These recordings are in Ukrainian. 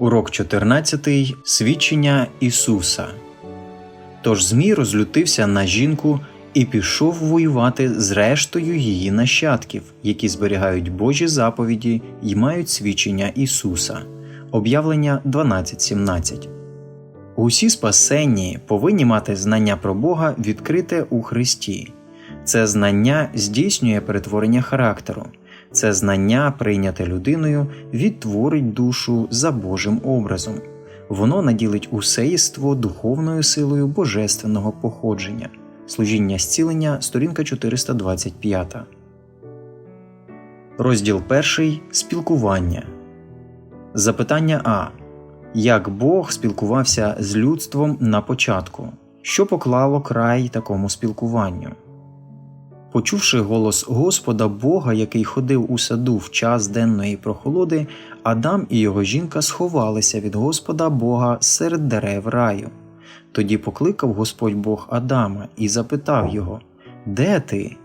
Урок 14. Свідчення Ісуса. Тож Змій розлютився на жінку і пішов воювати з рештою її нащадків, які зберігають Божі заповіді і мають свідчення Ісуса. Об'явлення 12.17. Усі спасенні повинні мати знання про Бога відкрите у Христі. Це знання здійснює перетворення характеру. Це знання, прийняте людиною, відтворить душу за Божим образом. Воно наділить усе єство духовною силою божественного походження. Служіння зцілення, сторінка 425. Розділ 1. Спілкування. Запитання А. Як Бог спілкувався з людством на початку? Що поклало край такому спілкуванню? Почувши голос Господа Бога, який ходив у саду в час денної прохолоди, Адам і його жінка сховалися від Господа Бога серед дерев раю. Тоді покликав Господь Бог Адама і запитав його Де ти?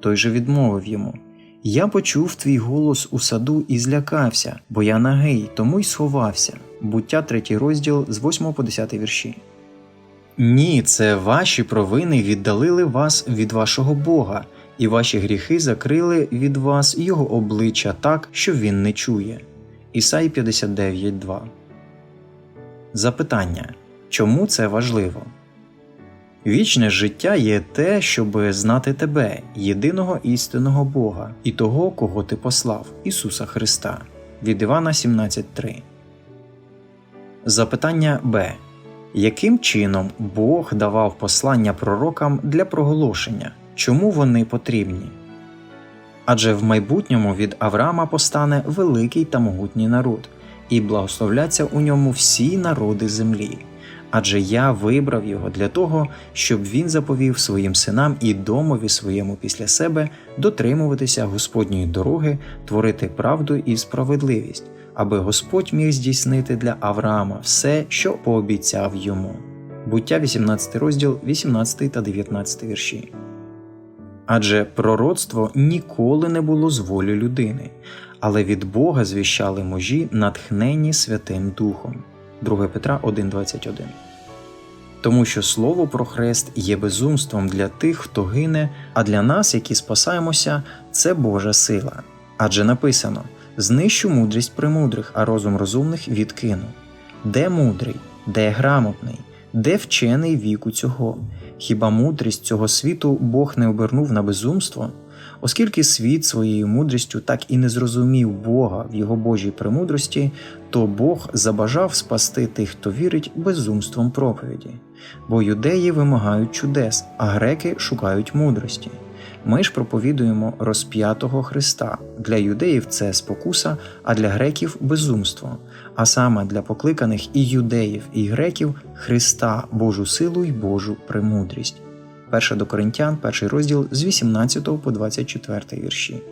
Той же відмовив йому Я почув твій голос у саду і злякався, бо я нагий, тому й сховався. Буття 3 розділ з 8 по 10 вірші. Ні, це ваші провини віддалили вас від вашого Бога, і ваші гріхи закрили від вас його обличчя так, що він не чує. Ісай 59.2 Запитання Чому це важливо? Вічне життя є те, щоб знати тебе, єдиного істинного Бога, і того, кого ти послав, Ісуса Христа. Від Івана 17.3 Запитання Б. Яким чином Бог давав послання пророкам для проголошення? Чому вони потрібні? Адже в майбутньому від Авраама постане великий та могутній народ, і благословляться у ньому всі народи землі. Адже я вибрав його для того, щоб він заповів своїм синам і домові своєму після себе дотримуватися Господньої дороги, творити правду і справедливість, аби Господь міг здійснити для Авраама все, що пообіцяв йому. Буття 18 розділ 18 та 19 вірші. Адже пророцтво ніколи не було з волі людини, але від Бога звіщали мужі, натхнені Святим Духом. 2 Петра 1.21 Тому що слово про хрест є безумством для тих, хто гине, а для нас, які спасаємося, це Божа сила. Адже написано знищу мудрість премудрих, а розум розумних відкину. Де мудрий, де грамотний, де вчений віку цього? Хіба мудрість цього світу Бог не обернув на безумство? Оскільки світ своєю мудрістю так і не зрозумів Бога в його Божій премудрості, то Бог забажав спасти тих, хто вірить безумством проповіді. Бо юдеї вимагають чудес, а греки шукають мудрості. Ми ж проповідуємо розп'ятого Христа. Для юдеїв це спокуса, а для греків безумство, а саме для покликаних і юдеїв, і греків Христа, Божу силу й Божу премудрість. 1 до Коринтян, перший розділ з 18 по 24 вірші.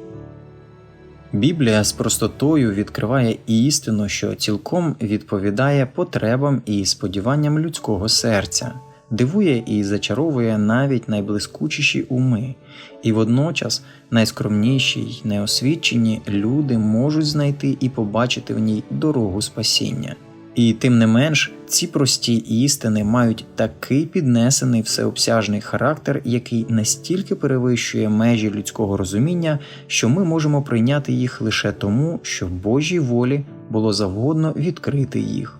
Біблія з простотою відкриває істину, що цілком відповідає потребам і сподіванням людського серця, дивує і зачаровує навіть найблискучіші уми, і водночас найскромніші й неосвічені люди можуть знайти і побачити в ній дорогу спасіння. І тим не менш, ці прості істини мають такий піднесений всеобсяжний характер, який настільки перевищує межі людського розуміння, що ми можемо прийняти їх лише тому, що в Божій волі було завгодно відкрити їх.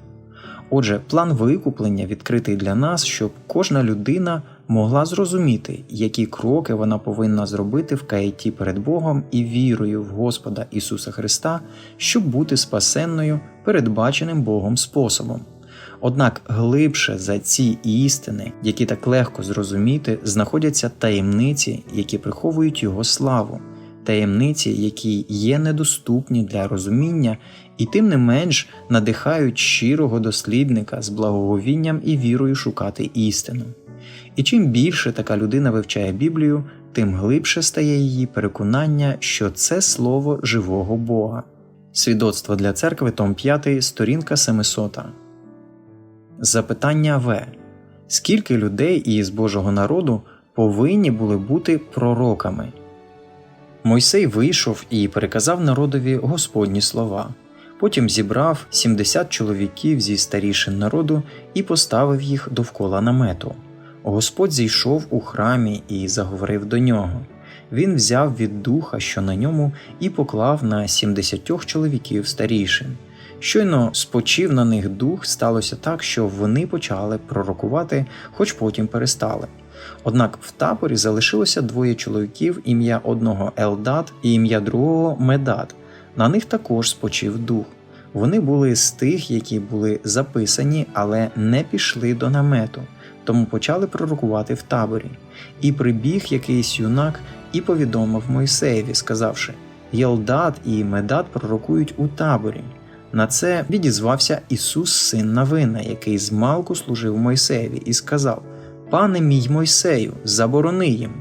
Отже, план викуплення відкритий для нас, щоб кожна людина могла зрозуміти, які кроки вона повинна зробити в каїті перед Богом і вірою в Господа Ісуса Христа, щоб бути спасенною передбаченим Богом способом. Однак глибше за ці істини, які так легко зрозуміти, знаходяться таємниці, які приховують Його славу, таємниці, які є недоступні для розуміння і тим не менш надихають щирого дослідника з благоговінням і вірою шукати істину. І чим більше така людина вивчає Біблію, тим глибше стає її переконання, що це слово живого Бога. Свідоцтво для церкви, Том 5, сторінка 700. Запитання В. Скільки людей із Божого народу повинні були бути пророками? Мойсей вийшов і переказав народові Господні слова. Потім зібрав 70 чоловіків зі старішин народу і поставив їх довкола намету. Господь зійшов у храмі і заговорив до нього. Він взяв від духа, що на ньому, і поклав на 70 чоловіків старішин. Щойно спочив на них дух, сталося так, що вони почали пророкувати, хоч потім перестали. Однак в таборі залишилося двоє чоловіків, ім'я одного Елдат і ім'я другого Медат. На них також спочив дух. Вони були з тих, які були записані, але не пішли до намету, тому почали пророкувати в таборі. І прибіг якийсь юнак і повідомив Мойсеєві, сказавши: Єлдат і Медат пророкують у таборі. На це відізвався Ісус, син Навина, який змалку служив Мойсеєві, і сказав: Пане мій Мойсею, заборони їм.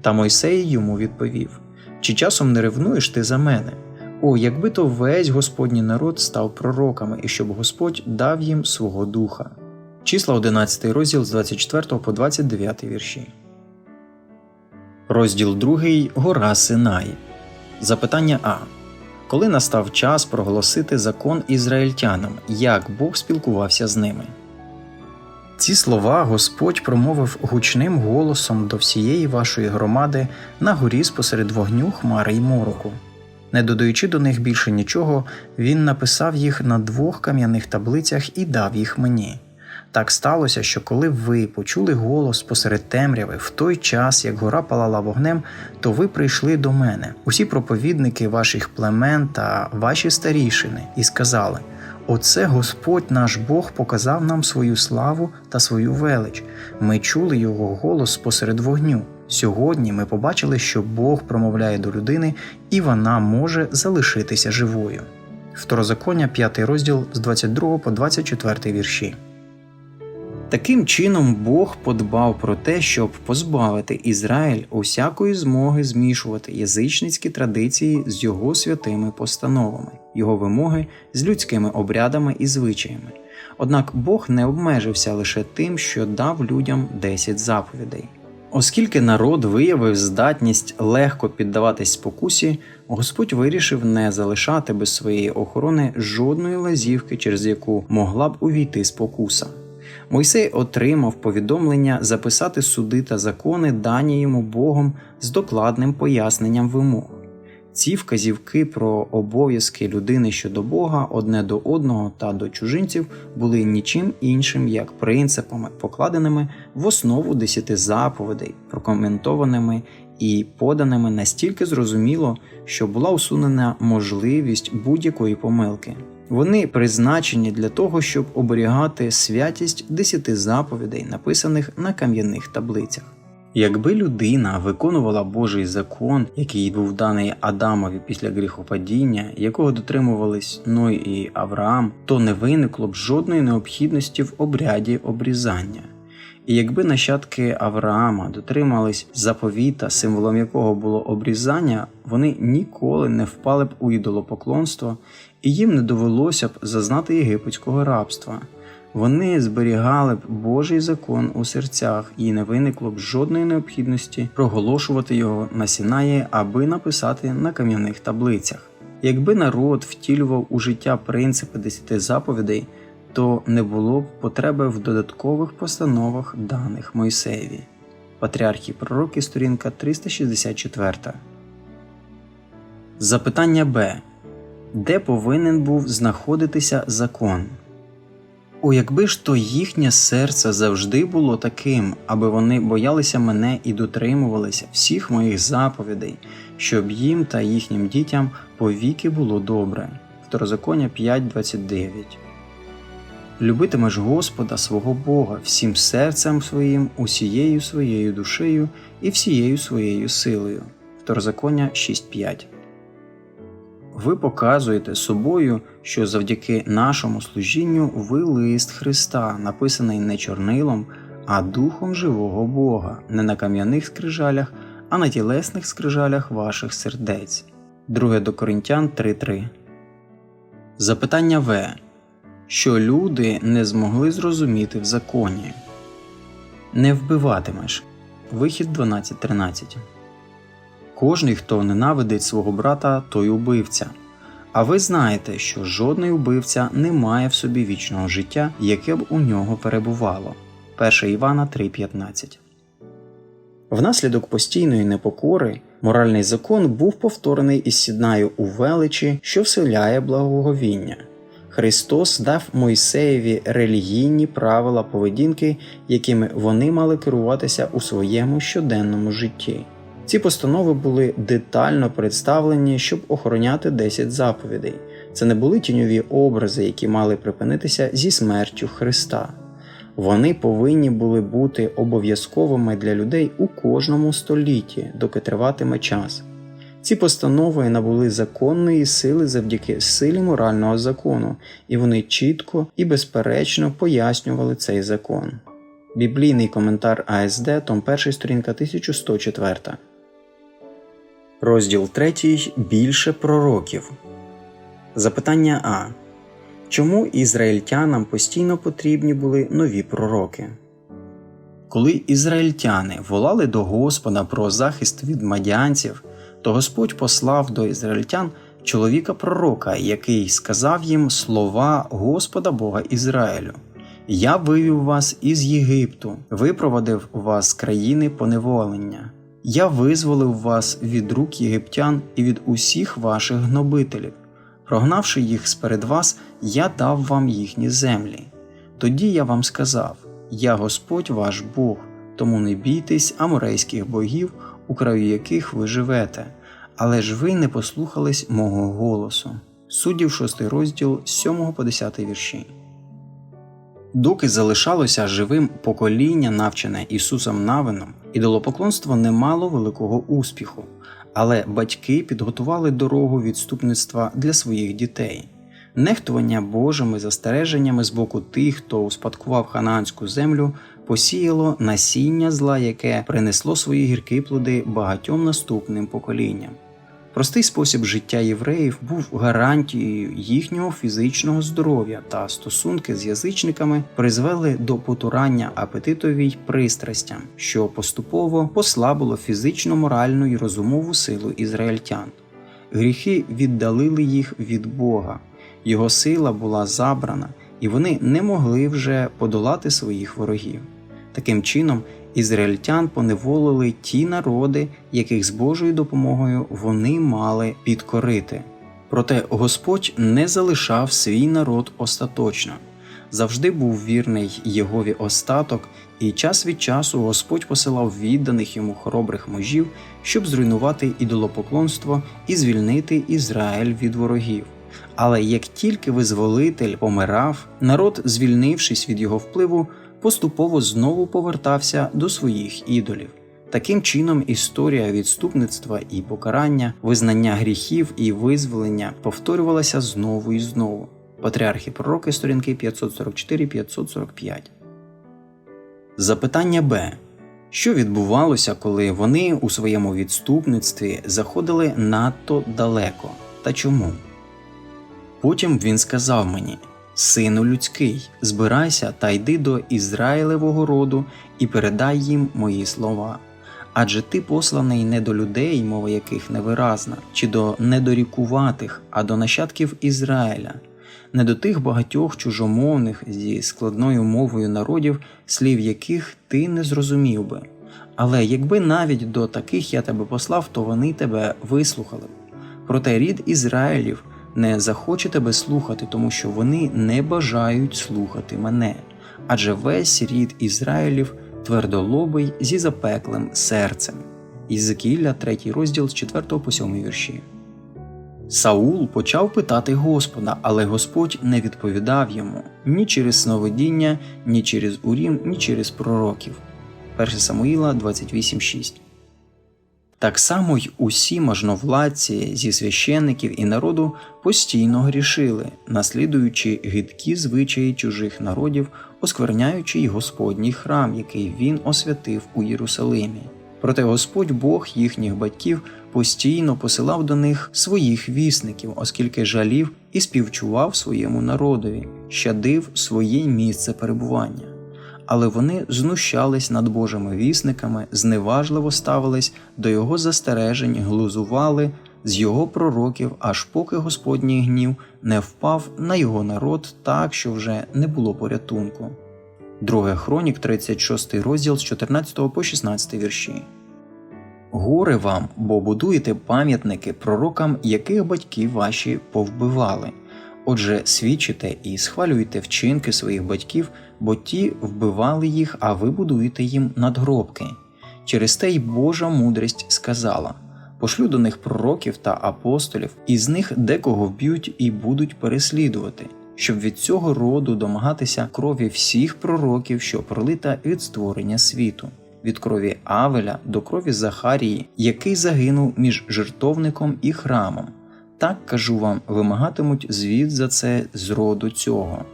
Та Мойсей йому відповів: Чи часом не ревнуєш ти за мене? О, якби то весь Господній народ став пророками, і щоб Господь дав їм свого духа. Числа 11 розділ з 24 по 29 вірші. Розділ 2. Гора Синай. Запитання А. Коли настав час проголосити закон ізраїльтянам, як Бог спілкувався з ними? Ці слова Господь промовив гучним голосом до всієї вашої громади на горі спосеред вогню, хмари й мороку. Не додаючи до них більше нічого, він написав їх на двох кам'яних таблицях і дав їх мені. Так сталося, що коли ви почули голос посеред темряви в той час, як гора палала вогнем, то ви прийшли до мене, усі проповідники ваших племен та ваші старішини, і сказали: Оце Господь наш Бог показав нам свою славу та свою велич. Ми чули його голос посеред вогню. Сьогодні ми побачили, що Бог промовляє до людини, і вона може залишитися живою. Второзаконня, 5 розділ з 22 по 24 вірші. Таким чином Бог подбав про те, щоб позбавити Ізраїль усякої змоги змішувати язичницькі традиції з його святими постановами, його вимоги з людськими обрядами і звичаями. Однак Бог не обмежився лише тим, що дав людям 10 заповідей. Оскільки народ виявив здатність легко піддаватись спокусі, Господь вирішив не залишати без своєї охорони жодної лазівки, через яку могла б увійти спокуса. Мойсей отримав повідомлення записати суди та закони, дані йому Богом з докладним поясненням вимог. Ці вказівки про обов'язки людини щодо Бога одне до одного та до чужинців були нічим іншим, як принципами, покладеними в основу десяти заповідей, прокоментованими і поданими настільки зрозуміло, що була усунена можливість будь-якої помилки. Вони призначені для того, щоб оберігати святість десяти заповідей, написаних на кам'яних таблицях. Якби людина виконувала Божий закон, який був даний Адамові після гріхопадіння, якого дотримувались Ной і Авраам, то не виникло б жодної необхідності в обряді обрізання. І якби нащадки Авраама дотримались заповіта, символом якого було обрізання, вони ніколи не впали б у ідолопоклонство, і їм не довелося б зазнати єгипетського рабства. Вони зберігали б Божий закон у серцях і не виникло б жодної необхідності проголошувати його на Сінаї, аби написати на кам'яних таблицях. Якби народ втілював у життя принципи десяти заповідей, то не було б потреби в додаткових постановах даних Мойсеєві. Патріархі пророки, сторінка 364. Запитання Б. Де повинен був знаходитися закон? О, якби ж то їхнє серце завжди було таким, аби вони боялися мене і дотримувалися всіх моїх заповідей, щоб їм та їхнім дітям повіки було добре. Второзаконня 5.29 Любитимеш Господа свого Бога всім серцем своїм, усією своєю душею і всією своєю силою. Второзаконня 6.5 ви показуєте собою, що завдяки нашому служінню ви лист Христа, написаний не чорнилом, а духом живого Бога, не на кам'яних скрижалях, а на тілесних скрижалях ваших сердець. 2 до Коринтян 3.3 Запитання В. Що люди не змогли зрозуміти в законі. Не вбиватимеш. Вихід 12.13 Кожний, хто ненавидить свого брата, той убивця. А ви знаєте, що жодний убивця не має в собі вічного життя, яке б у нього перебувало. 1 Івана 3:15 Внаслідок постійної непокори моральний закон був повторений із Сіднаю у величі, що вселяє благоговіння. Христос дав Мойсеєві релігійні правила поведінки, якими вони мали керуватися у своєму щоденному житті. Ці постанови були детально представлені, щоб охороняти 10 заповідей. Це не були тіньові образи, які мали припинитися зі смертю Христа. Вони повинні були бути обов'язковими для людей у кожному столітті, доки триватиме час. Ці постанови набули законної сили завдяки силі морального закону, і вони чітко і безперечно пояснювали цей закон. Біблійний коментар АСД, том 1, сторінка 1104. Розділ 3. Більше пророків. Запитання А. Чому ізраїльтянам постійно потрібні були нові пророки? Коли ізраїльтяни волали до Господа про захист від мадянців, то Господь послав до ізраїльтян чоловіка пророка, який сказав їм слова Господа Бога Ізраїлю: Я вивів вас із Єгипту, випровадив вас з країни поневолення. Я визволив вас від рук єгиптян і від усіх ваших гнобителів. Прогнавши їх сперед вас, я дав вам їхні землі. Тоді я вам сказав: Я Господь ваш Бог, тому не бійтесь аморейських богів, у краю яких ви живете, але ж ви не послухались мого голосу. Суддів 6 розділ 7 по 10 вірші. Доки залишалося живим покоління, навчене Ісусом Навином, ідолопоклонство не мало великого успіху, але батьки підготували дорогу відступництва для своїх дітей. Нехтування Божими застереженнями з боку тих, хто успадкував ханаанську землю, посіяло насіння зла, яке принесло свої гіркі плоди багатьом наступним поколінням. Простий спосіб життя євреїв був гарантією їхнього фізичного здоров'я, та стосунки з язичниками призвели до потурання апетитові й пристрастям, що поступово послабило фізично, моральну й розумову силу ізраїльтян. Гріхи віддалили їх від Бога, його сила була забрана, і вони не могли вже подолати своїх ворогів. Таким чином, ізраїльтян поневолили ті народи, яких з Божою допомогою вони мали підкорити. Проте Господь не залишав свій народ остаточно, завжди був вірний Єгові остаток, і час від часу Господь посилав відданих йому хоробрих мужів, щоб зруйнувати ідолопоклонство і звільнити Ізраїль від ворогів. Але як тільки визволитель помирав, народ, звільнившись від його впливу, поступово знову повертався до своїх ідолів. Таким чином, історія відступництва і покарання, визнання гріхів і визволення повторювалася знову і знову. Патріархи пророки, сторінки 544-545. Запитання Б. Що відбувалося, коли вони у своєму відступництві заходили надто далеко та чому? Потім він сказав мені: Сину людський, збирайся та йди до Ізраїлевого роду і передай їм мої слова. Адже ти посланий не до людей, мова яких невиразна, чи до недорікуватих, а до нащадків Ізраїля, не до тих багатьох чужомовних зі складною мовою народів, слів яких ти не зрозумів би. Але якби навіть до таких я тебе послав, то вони тебе вислухали. Проте рід Ізраїлів не захоче тебе слухати, тому що вони не бажають слухати мене, адже весь рід Ізраїлів твердолобий зі запеклим серцем. Ізекілля, 3 розділ з 4 по 7 вірші. Саул почав питати Господа, але Господь не відповідав йому ні через сновидіння, ні через урім, ні через пророків. 1 Самуїла 28.6 так само й усі можновладці зі священників і народу постійно грішили, наслідуючи гидкі звичаї чужих народів, оскверняючи й Господній храм, який він освятив у Єрусалимі. Проте Господь Бог їхніх батьків постійно посилав до них своїх вісників, оскільки жалів і співчував своєму народові, щадив своє місце перебування але вони знущались над Божими вісниками, зневажливо ставились до його застережень, глузували, з його пророків, аж поки Господній гнів не впав на його народ так, що вже не було порятунку. Друге Хронік, 36 розділ з 14 по 16 вірші. Горе вам, бо будуєте пам'ятники пророкам, яких батьки ваші повбивали. Отже, свідчите і схвалюйте вчинки своїх батьків, бо ті вбивали їх, а ви будуєте їм надгробки. Через те й Божа мудрість сказала: пошлю до них пророків та апостолів, і з них декого вб'ють і будуть переслідувати, щоб від цього роду домагатися крові всіх пророків, що пролита від створення світу, від крові Авеля до крові Захарії, який загинув між жертовником і храмом. Так кажу вам, вимагатимуть звіт за це з роду цього.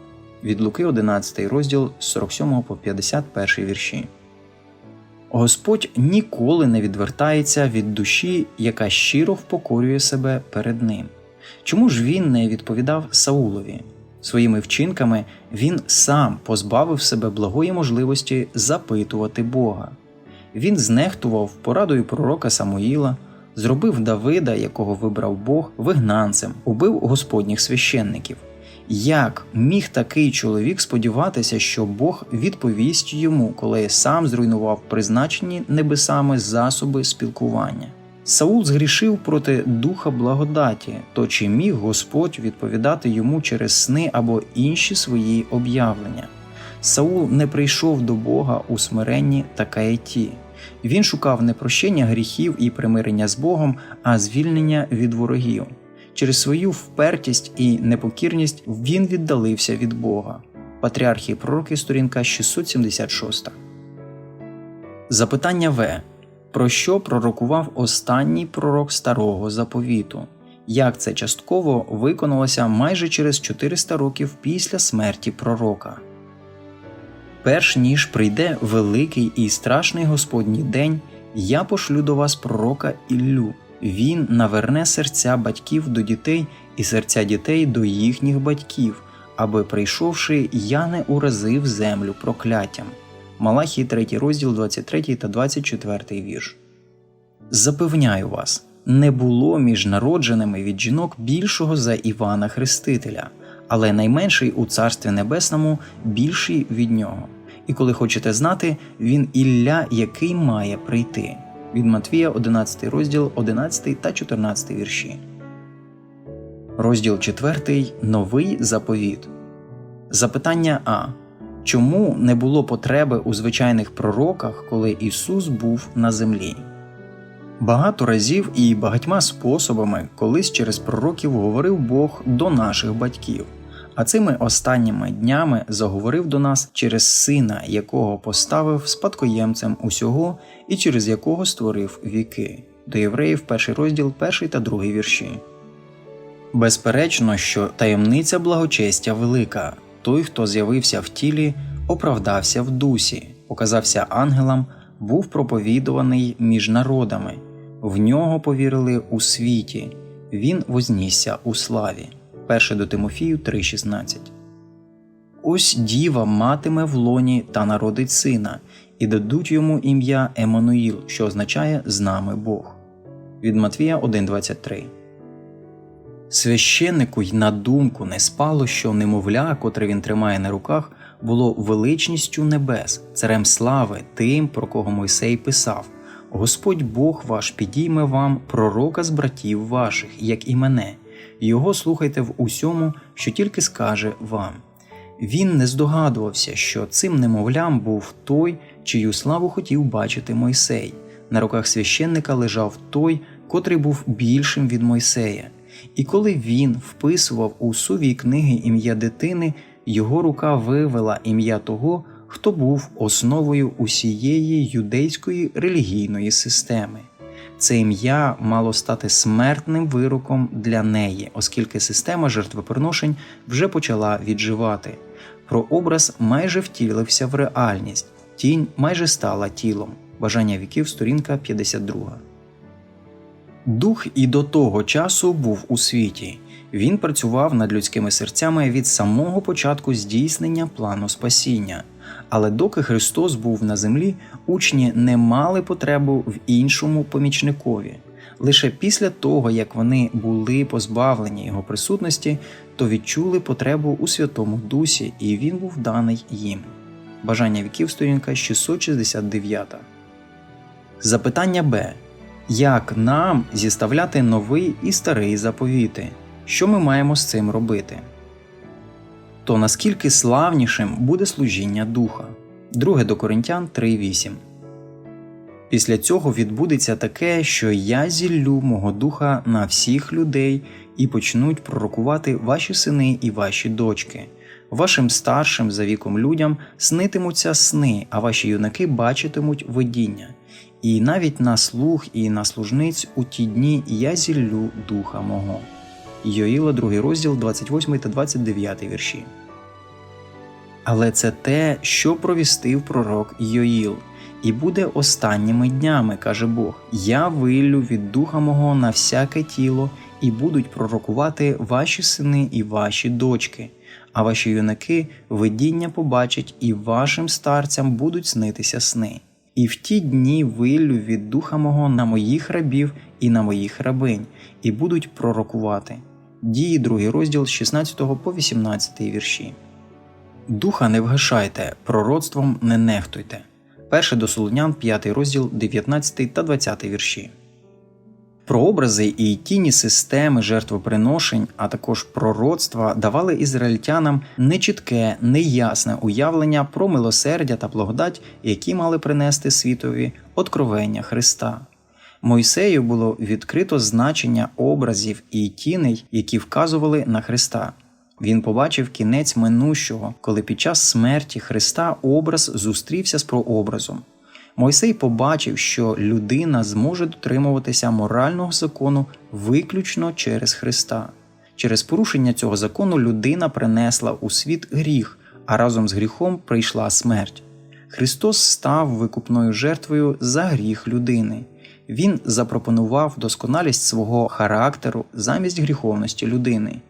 Від Луки 11 розділ з 47 по 51 вірші. Господь ніколи не відвертається від душі, яка щиро впокорює себе перед ним. Чому ж він не відповідав Саулові? Своїми вчинками він сам позбавив себе благої можливості запитувати Бога. Він знехтував порадою пророка Самуїла, зробив Давида, якого вибрав Бог, вигнанцем, убив господніх священників. Як міг такий чоловік сподіватися, що Бог відповість йому, коли сам зруйнував призначені небесами засоби спілкування? Саул згрішив проти духа благодаті, то чи міг Господь відповідати йому через сни або інші свої об'явлення? Саул не прийшов до Бога у смиренні та каяті. Він шукав не прощення гріхів і примирення з Богом, а звільнення від ворогів. Через свою впертість і непокірність він віддалився від Бога. Патріархії пророки, сторінка 676. Запитання В. Про що пророкував останній пророк старого заповіту? Як це частково виконалося майже через 400 років після смерті пророка? Перш ніж прийде великий і страшний Господній день, я пошлю до вас пророка Іллю. Він наверне серця батьків до дітей і серця дітей до їхніх батьків, аби прийшовши, я не уразив землю прокляттям. Малахій 3 розділ 23 та 24 вірш. Запевняю вас, не було між народженими від жінок більшого за Івана Хрестителя, але найменший у Царстві Небесному більший від нього. І коли хочете знати, він Ілля, який має прийти. Від Матвія 11 розділ 11 та 14 вірші. Розділ 4. Новий заповіт. Запитання А. Чому не було потреби у звичайних пророках, коли Ісус був на землі? Багато разів і багатьма способами колись через пророків говорив Бог до наших батьків, а цими останніми днями заговорив до нас через сина, якого поставив спадкоємцем усього і через якого створив віки. До євреїв, перший розділ, перший та другий вірші. Безперечно, що таємниця благочестя велика. Той, хто з'явився в тілі, оправдався в дусі, показався ангелам, був проповідуваний між народами, в нього повірили у світі, він вознісся у славі. 1 до Тимофію 3,16. Ось діва матиме в лоні та народить сина, і дадуть йому ім'я Еммануїл, що означає з нами Бог. Від Матвія 1,23 Священнику й на думку не спало, що немовля, котре він тримає на руках, було величністю небес, царем слави, тим, про кого Мойсей писав: Господь Бог ваш підійме вам пророка з братів ваших, як і мене, його слухайте в усьому, що тільки скаже вам. Він не здогадувався, що цим немовлям був той, чию славу хотів бачити Мойсей. На руках священника лежав той, котрий був більшим від Мойсея. І коли він вписував у сувій книги ім'я дитини, його рука вивела ім'я того, хто був основою усієї юдейської релігійної системи. Це ім'я мало стати смертним вироком для неї, оскільки система жертвоприношень вже почала відживати. Прообраз майже втілився в реальність, тінь майже стала тілом. Бажання віків, сторінка 52. Дух і до того часу був у світі. Він працював над людськими серцями від самого початку здійснення плану спасіння. Але доки Христос був на землі, учні не мали потребу в іншому помічникові. Лише після того, як вони були позбавлені його присутності, то відчули потребу у Святому Дусі, і він був даний їм. Бажання віків сторінка 669. Запитання Б. Як нам зіставляти новий і старий заповіти? Що ми маємо з цим робити? То наскільки славнішим буде служіння духа? 2 до Коринтян 3.8 Після цього відбудеться таке, що я зіллю мого духа на всіх людей і почнуть пророкувати ваші сини і ваші дочки. Вашим старшим за віком людям снитимуться сни, а ваші юнаки бачитимуть видіння. І навіть на слух і на служниць у ті дні я зіллю духа мого. Йоїла, 2 розділ, 28 та 29 вірші. Але це те, що провістив пророк Йоїл. І буде останніми днями, каже Бог: Я виллю від духа мого на всяке тіло, і будуть пророкувати ваші сини і ваші дочки, а ваші юнаки видіння побачать, і вашим старцям будуть снитися сни. І в ті дні виллю від духа мого на моїх рабів і на моїх рабинь, і будуть пророкувати. Дії, 2 розділ з 16 по 18 вірші. Духа не вгашайте, пророцтвом не нехтуйте. Перше до Солонян, 5 розділ, 19 та 20 вірші. Прообрази і тіні системи жертвоприношень, а також пророцтва давали ізраїльтянам нечітке, неясне уявлення про милосердя та благодать, які мали принести світові откровення Христа. Мойсею було відкрито значення образів і тіней, які вказували на Христа. Він побачив кінець минущого, коли під час смерті Христа образ зустрівся з прообразом. Мойсей побачив, що людина зможе дотримуватися морального закону виключно через Христа. Через порушення цього закону людина принесла у світ гріх, а разом з гріхом прийшла смерть. Христос став викупною жертвою за гріх людини. Він запропонував досконалість свого характеру замість гріховності людини.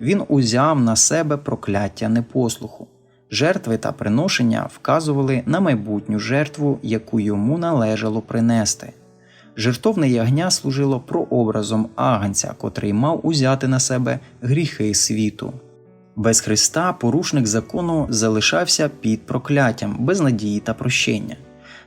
Він узяв на себе прокляття непослуху. Жертви та приношення вказували на майбутню жертву, яку йому належало принести. Жертовне ягня служило прообразом агнця, котрий мав узяти на себе гріхи світу. Без Христа порушник закону залишався під прокляттям, без надії та прощення.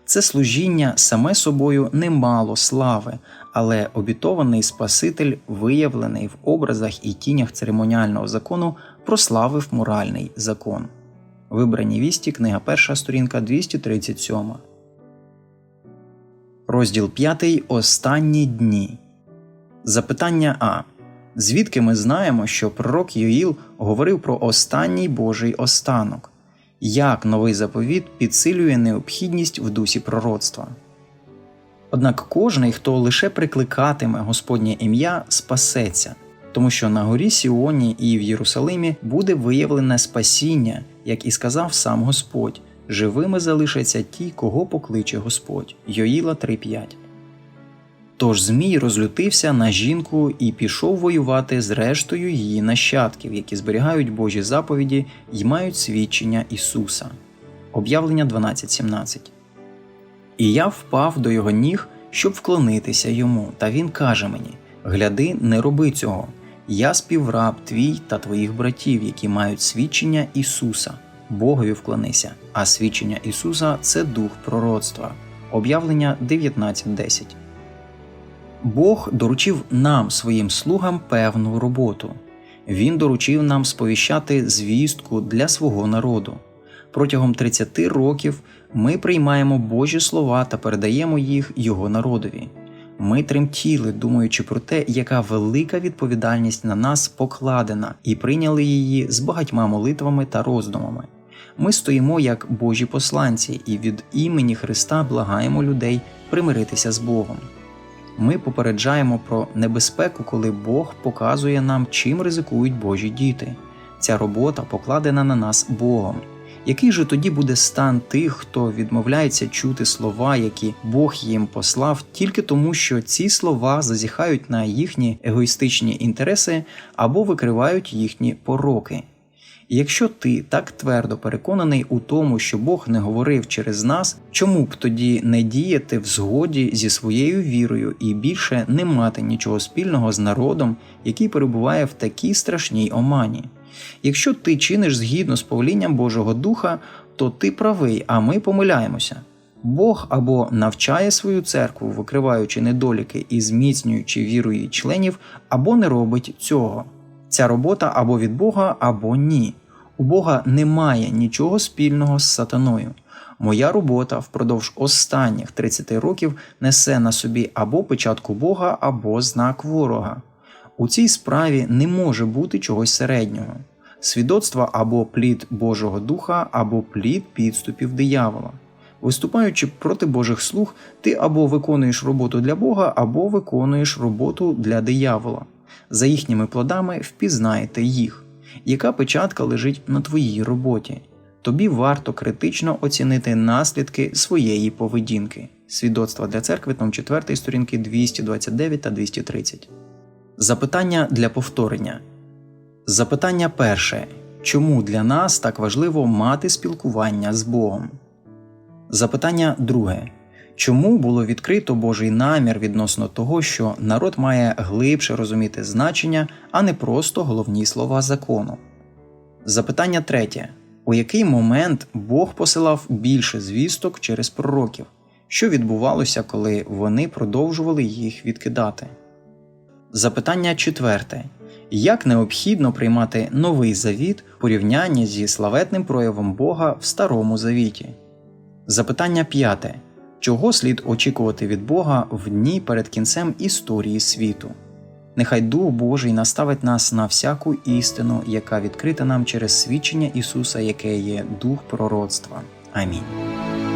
Це служіння саме собою не мало слави, але обітований Спаситель, виявлений в образах і тінях церемоніального закону, прославив моральний закон. Вибрані вісті, книга 1, сторінка 237. Розділ 5. Останні дні. Запитання А. Звідки ми знаємо, що пророк Йоїл говорив про останній Божий останок? Як новий заповіт підсилює необхідність в дусі пророцтва? Однак кожний, хто лише прикликатиме Господнє ім'я, спасеться, тому що на горі Сіоні і в Єрусалимі буде виявлене спасіння, як і сказав сам Господь. Живими залишаться ті, кого покличе Господь. Йоїла 3.5. Тож Змій розлютився на жінку і пішов воювати з рештою її нащадків, які зберігають Божі заповіді й мають свідчення Ісуса. Об'явлення 12.17 І я впав до його ніг, щоб вклонитися йому, та він каже мені: Гляди, не роби цього. Я співраб твій та твоїх братів, які мають свідчення Ісуса. Богові вклонися, а свідчення Ісуса це дух пророцтва. Об'явлення 19.10 Бог доручив нам, своїм слугам, певну роботу. Він доручив нам сповіщати звістку для свого народу. Протягом 30 років ми приймаємо Божі слова та передаємо їх Його народові. Ми тремтіли, думаючи про те, яка велика відповідальність на нас покладена, і прийняли її з багатьма молитвами та роздумами. Ми стоїмо як Божі посланці і від імені Христа благаємо людей примиритися з Богом. Ми попереджаємо про небезпеку, коли Бог показує нам, чим ризикують Божі діти. Ця робота покладена на нас Богом. Який же тоді буде стан тих, хто відмовляється чути слова, які Бог їм послав, тільки тому, що ці слова зазіхають на їхні егоїстичні інтереси або викривають їхні пороки? Якщо ти так твердо переконаний у тому, що Бог не говорив через нас, чому б тоді не діяти в згоді зі своєю вірою і більше не мати нічого спільного з народом, який перебуває в такій страшній омані? Якщо ти чиниш згідно з повелінням Божого Духа, то ти правий, а ми помиляємося. Бог або навчає свою церкву, викриваючи недоліки і зміцнюючи віру її членів, або не робить цього. Ця робота або від Бога, або ні. У Бога немає нічого спільного з сатаною. Моя робота впродовж останніх 30 років несе на собі або печатку Бога, або знак ворога. У цій справі не може бути чогось середнього. Свідоцтво або плід Божого Духа, або плід підступів диявола. Виступаючи проти Божих слуг, ти або виконуєш роботу для Бога, або виконуєш роботу для диявола. За їхніми плодами впізнаєте їх, яка печатка лежить на твоїй роботі. Тобі варто критично оцінити наслідки своєї поведінки. Свідоцтва для церкви, том 4 сторінки 229 та 230. Запитання для повторення. Запитання перше. Чому для нас так важливо мати спілкування з Богом? Запитання друге. Чому було відкрито Божий намір відносно того, що народ має глибше розуміти значення, а не просто головні слова закону? Запитання третє. У який момент Бог посилав більше звісток через пророків? Що відбувалося, коли вони продовжували їх відкидати? Запитання четверте. Як необхідно приймати новий завіт в порівнянні зі славетним проявом Бога в Старому Завіті? Запитання п'яте. Чого слід очікувати від Бога в дні перед кінцем історії світу? Нехай Дух Божий наставить нас на всяку істину, яка відкрита нам через свідчення Ісуса, яке є дух пророцтва. Амінь.